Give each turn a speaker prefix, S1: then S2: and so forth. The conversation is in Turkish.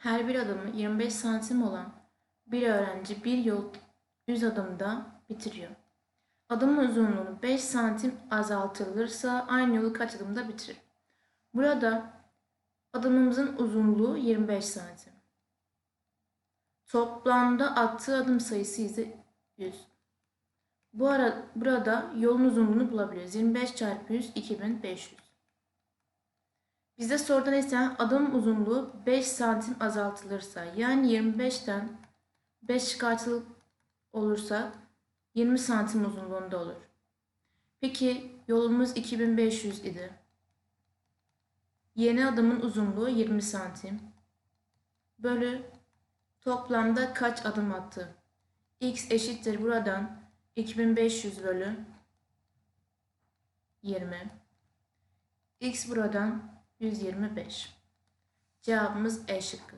S1: her bir adımı 25 santim olan bir öğrenci bir yol 100 adımda bitiriyor. Adımın uzunluğunu 5 santim azaltılırsa aynı yolu kaç adımda bitirir? Burada adımımızın uzunluğu 25 santim. Toplamda attığı adım sayısı ise 100. Bu ara, burada yolun uzunluğunu bulabiliriz. 25 çarpı 100 2500. Bizde sorudan istenen adım uzunluğu 5 santim azaltılırsa yani 25'ten 5 çıkartılıp olursa 20 santim uzunluğunda olur. Peki yolumuz 2500 idi. Yeni adımın uzunluğu 20 santim. Bölü toplamda kaç adım attı? X eşittir buradan 2500 bölü 20. X buradan 125. Cevabımız E şıkkı.